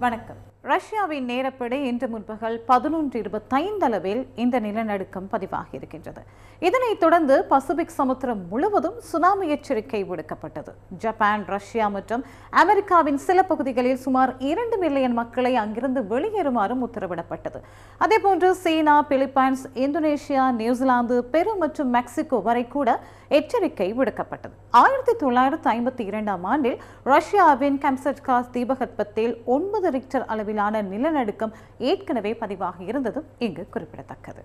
வணக்கம். ரஷ்யாவின் நேரப்படி இன்று முற்பகல் பதினொன்று இருபத்தைந்து அளவில் இந்த நிலநடுக்கம் பதிவாகி இருக்கின்றது. இதனைத் தொடர்ந்து பசிபிக் சமுத்திரம் முழுவதும் சுனாமி எச்சரிக்கை விடுக்கப்பட்டது. ஜப்பான் ரஷ்யா மற்றும் அமெரிக்காவின் சில பகுதிகளில் சுமார் இரண்டு மில்லியன் மக்களை அங்கிருந்து வெளியேறுமாறும் உத்தரவிடப்பட்டது. அதேபோன்று சீனா பிலிப்பைன்ஸ் இந்தோனேஷியா நியூசிலாந்து பெரு மற்றும் மெக்சிகோ வரை கூட எச்சரிக்கை விடுக்கப்பட்டது. ஆயிரத்தி தொள்ளாயிரத்தி ஐம்பத்தி இரண்டாம் ஆண்டில் ரஷ்யாவின் கம்சட்காஸ் தீபகற்பத்தில் ஒன்பது ரிக்டர் அளவிலான நிலநடுக்கம் ஏற்கனவே பதிவாகி இருந்ததும் இங்கு குறிப்பிடத்தக்கது.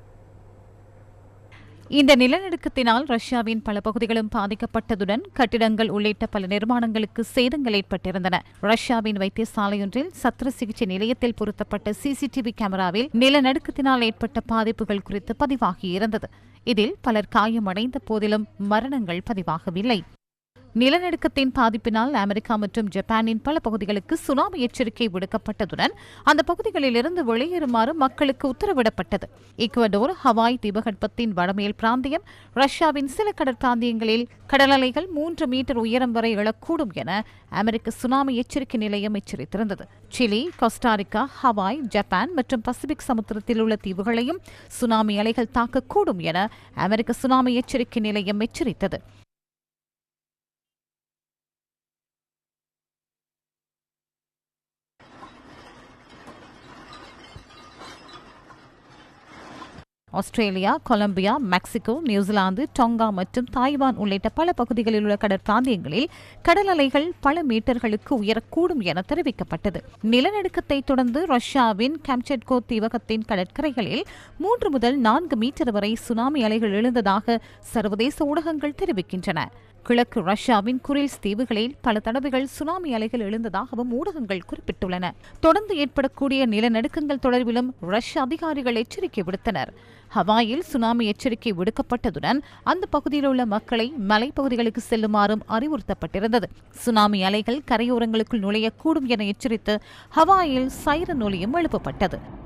இந்த நிலநடுக்கத்தினால் ரஷ்யாவின் பல பகுதிகளும் பாதிக்கப்பட்டதுடன் கட்டிடங்கள் உள்ளிட்ட பல நிர்மாணங்களுக்கு சேதங்கள் ஏற்பட்டிருந்தன. ரஷ்யாவின் வைத்தியசாலையொன்றில் சத்திர சிகிச்சை நிலையத்தில் பொருத்தப்பட்ட சிசிடிவி கேமராவில் நிலநடுக்கத்தினால் ஏற்பட்ட பாதிப்புகள் குறித்து பதிவாகியிருந்தது இதில் பலர் காயமடைந்த போதிலும் மரணங்கள் பதிவாகவில்லை. நிலநடுக்கத்தின் பாதிப்பினால் அமெரிக்கா மற்றும் ஜப்பானின் பல பகுதிகளுக்கு சுனாமி எச்சரிக்கை விடுக்கப்பட்டதுடன் அந்த பகுதிகளிலிருந்து வெளியேறுமாறு மக்களுக்கு உத்தரவிடப்பட்டது. ஈக்குவடோர் ஹவாய் தீபகற்பத்தின் வடமேல் பிராந்தியம் ரஷ்யாவின் சில கடற்பிராந்தியங்களில் கடல் அலைகள் மூன்று மீட்டர் உயரம் வரை எழக்கூடும் என அமெரிக்க சுனாமி எச்சரிக்கை நிலையம் எச்சரித்திருந்தது. Chile Costa Rica Hawaii Japan மற்றும் பசிபிக் சமுத்திரத்தில் உள்ள தீவுகளையும் சுனாமி அலைகள் தாக்கக்கூடும் என அமெரிக்க சுனாமி எச்சரிக்கை நிலையம் எச்சரித்தது. Australia Colombia Mexico New Zealand Tonga மற்றும் தாய்வான் உள்ளிட்ட பல பகுதிகளில் உள்ள கடற்பிராந்தியங்களில் கடல் அலைகள் பல மீட்டர்களுக்கு உயரக்கூடும் என தெரிவிக்கப்பட்டது. நிலநடுக்கத்தை தொடர்ந்து ரஷ்யாவின் கேம்செட்கோ தீவகத்தின் கடற்கரைகளில் மூன்று முதல் நான்கு மீட்டர் வரை சுனாமி அலைகள் எழுந்ததாக சர்வதேச ஊடகங்கள் தெரிவிக்கின்றன. கிழக்கு ரஷ்யாவின் குரில்ஸ் தீவுகளில் பல தடவைகள் சுனாமி அலைகள் எழுந்ததாகவும் ஊடகங்கள் குறிப்பிட்டுள்ளன. தொடர்ந்து ஏற்படக்கூடிய நிலநடுக்கங்கள் தொடர்பிலும் ரஷ்ய அதிகாரிகள் எச்சரிக்கை விடுத்தனர். ஹவாயில் சுனாமி எச்சரிக்கை விடுக்கப்பட்டதுடன் அந்த பகுதியில் உள்ள மக்களை மலைப்பகுதிகளுக்கு செல்லுமாறும் அறிவுறுத்தப்பட்டிருந்தது. சுனாமி அலைகள் கரையோரங்களுக்குள் நுழையக்கூடும் என எச்சரித்து ஹவாயில் சைரன் ஒலியும் எழுப்பப்பட்டது.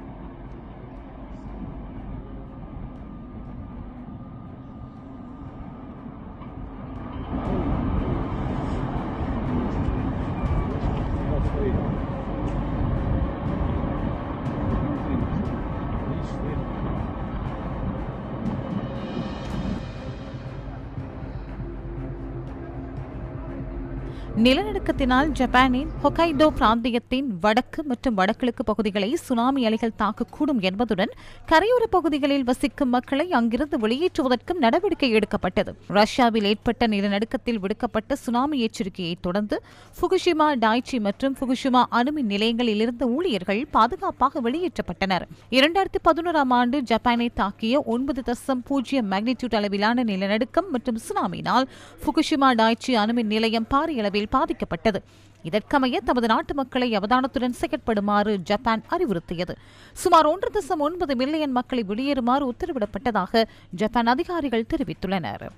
நிலநடுக்கத்தினால் ஜப்பானின் ஹொகைடோ பிராந்தியத்தின் வடக்கு மற்றும் வடகிழக்கு பகுதிகளை சுனாமி அலைகள் தாக்கக்கூடும் என்பதுடன் கரையோர பகுதிகளில் வசிக்கும் மக்களை அங்கிருந்து வெளியேற்றுவதற்கும் நடவடிக்கை எடுக்கப்பட்டது. ரஷ்யாவில் ஏற்பட்ட நிலநடுக்கத்தில் விடுக்கப்பட்ட சுனாமி எச்சரிக்கையை தொடர்ந்து புகுஷிமா டாய்ச்சி மற்றும் புகுஷிமா அணுமின் நிலையங்களில் இருந்த ஊழியர்கள் பாதுகாப்பாக வெளியேற்றப்பட்டனர். இரண்டாயிரத்தி பதினோராம் ஆண்டு ஜப்பானை தாக்கிய ஒன்பது தசம் பூஜ்ஜியம் மேக்னிடியூட் அளவிலான நிலநடுக்கம் மற்றும் சுனாமினால் புகுஷிமா டாய்ச்சி அணுமின் நிலையம் பாரிய அளவில் பாதிக்கப்பட்டது. இதற்கமைய தமது நாட்டு மக்களை அவதானத்துடன் செயற்படுமாறு ஜப்பான் அறிவுறுத்தியது. சுமார் ஒன்று தசம் ஒன்பது மில்லியன் மக்களை வெளியேறுமாறு உத்தரவிடப்பட்டதாக ஜப்பான் அதிகாரிகள் தெரிவித்துள்ளனர்.